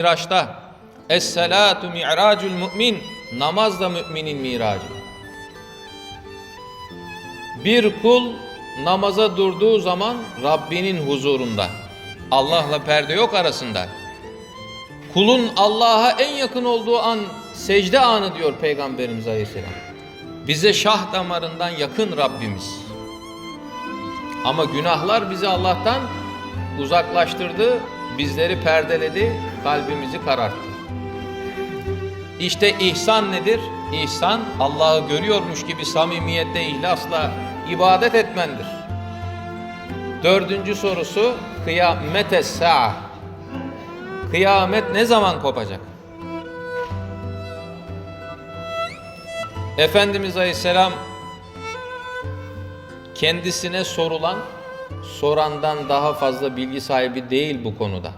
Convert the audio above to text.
Miraç'ta Es-salatu mi'racul mümin Namaz da müminin miracı. Bir kul namaza durduğu zaman Rabbinin huzurunda. Allah'la perde yok arasında. Kulun Allah'a en yakın olduğu an secde anı diyor Peygamberimiz Aleyhisselam. Bize şah damarından yakın Rabbimiz. Ama günahlar bizi Allah'tan uzaklaştırdı, bizleri perdeledi, kalbimizi kararttı. İşte ihsan nedir? İhsan Allah'ı görüyormuş gibi samimiyette, ihlasla ibadet etmendir. Dördüncü sorusu kıyamete sa'a. Kıyamet ne zaman kopacak? Efendimiz Aleyhisselam kendisine sorulan sorandan daha fazla bilgi sahibi değil bu konuda.